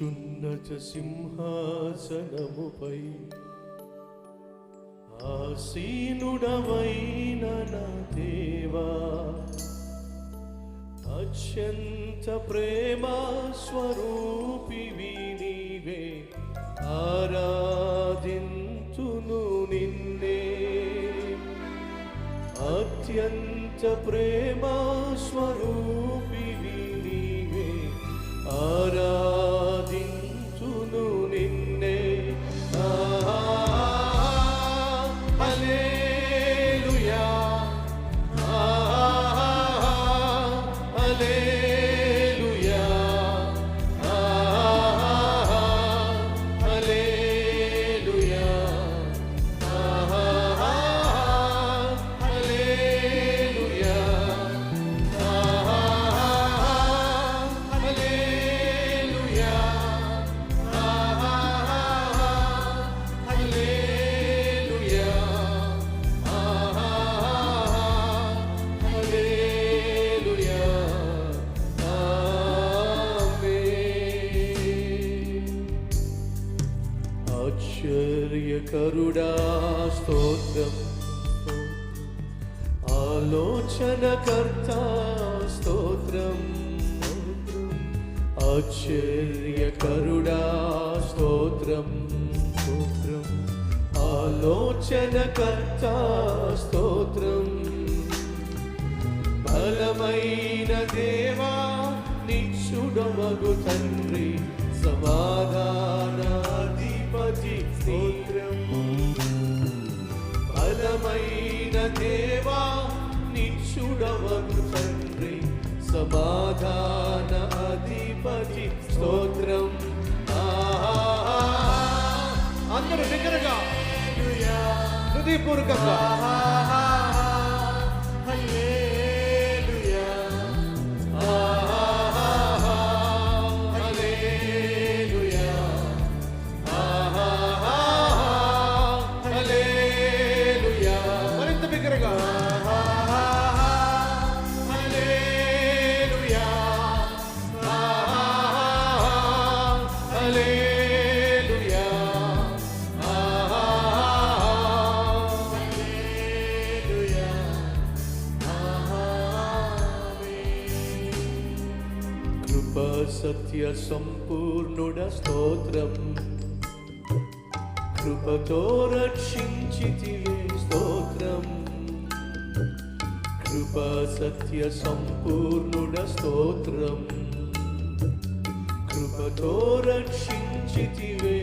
అత్యున్నత సింహాసనముపై ఆసీనుడవైన నా దేవా అత్యంత ప్రేమ స్వరూపివి నీవే ఆరాధింతును నిన్నే. అత్యంత ప్రేమ స్వరూపివి నీవే ఆరా స్తోత్రం. ఆలోచనకర్త స్తోత్రం. ఆశ్చర్యకరుడా స్తోత్రం స్తోత్రం. ఆలోచనకర్త స్తోత్రం. బలమైన దేవా నిక్షుడమగు తండ్రి. సమాధానాధిపతి స్తోత్రం. బలమైన దేవా నిక్షుడమగు తండ్రి. సమాధాన అధిపతి స్తోత్రం. అందరూ దగ్గరగా. హృదయపూర్వకంగా. కృప సత్య సంపూర్ణుడ స్తోత్రం. కృపతో రక్షించితివే స్తోత్రం. కృప సత్య సంపూర్ణుడ స్తోత్రం. కృపతో రక్షించితివే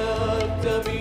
up.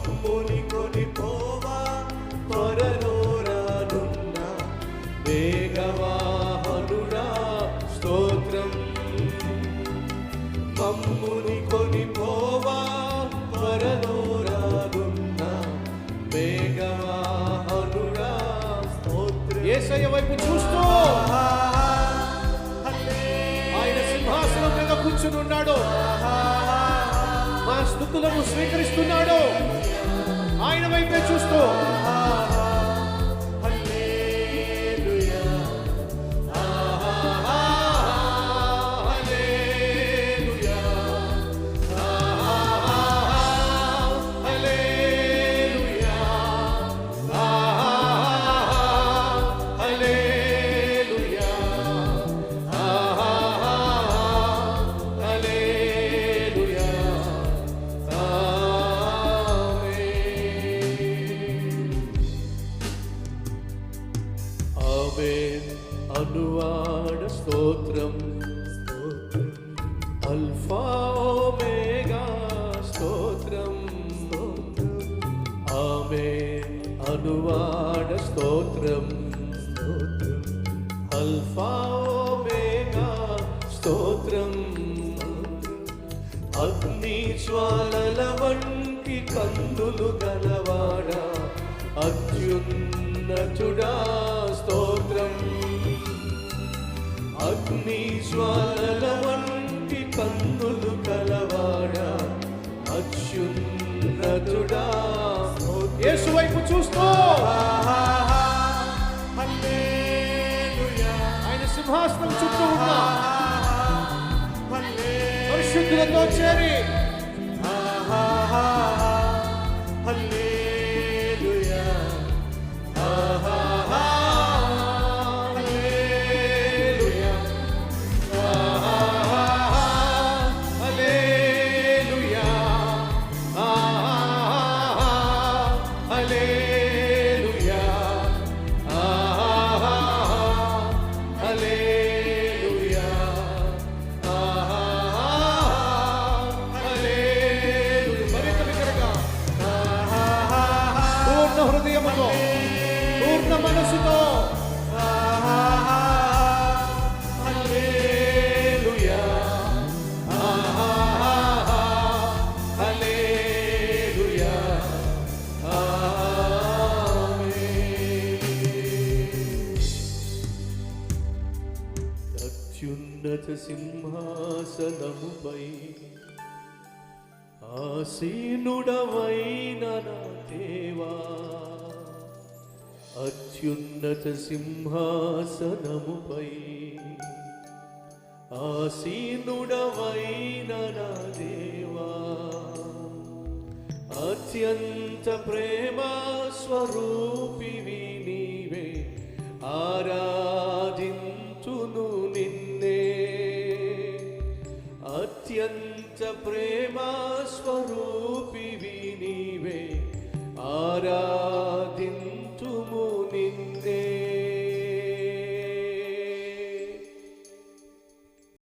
కప్పుని కొని పోవా త్వరలోరానున్న. వేగవాహనుడా స్తోత్రం. మమ్ముని కొని పోవా త్వరలోరానున్న. వేగవాహనుడా స్తోత్రం. ఏసయ్య వైపు చూస్తూ. ఆయన సింహాసనం మీద కూర్చుని ఉన్నాడు. మా స్థుతులను స్వీకరిస్తున్నాడు. ఆయన వైపే చూసి ఆమేన్ ఆమేన్ అనువాడ స్తోత్రం స్తోత్రం అల్ఫా ఓమేగా స్తోత్రం ఆమేన్ అనువాడ స్తోత్రం స్తోత్రం అల్ఫా ఓమేగా స్తోత్రం అగ్ని జ్వాలల వంటి కందులు గలవాడా? అత్యున్నతుడా? అగ్ని జ్వాలల వంటి కందులు గలవాడా అత్యున్నతుడా యేసు వైపు చూస్తూ. ఆయన సింహాసనం చుట్టూ ఉన్న. పరిశుద్ధులతో చేరి. అత్యున్నత సింహాసనముపై ఆసీనుడవైన దేవా. అత్యున్నత సింహాసనముపై ఆసీనుడవైన దేవా. అత్యంత ప్రేమ స్వరూపివి నీవే. ఆరా అత్యంత ప్రేమస్వరూపి నీవే. ఆరాధిన్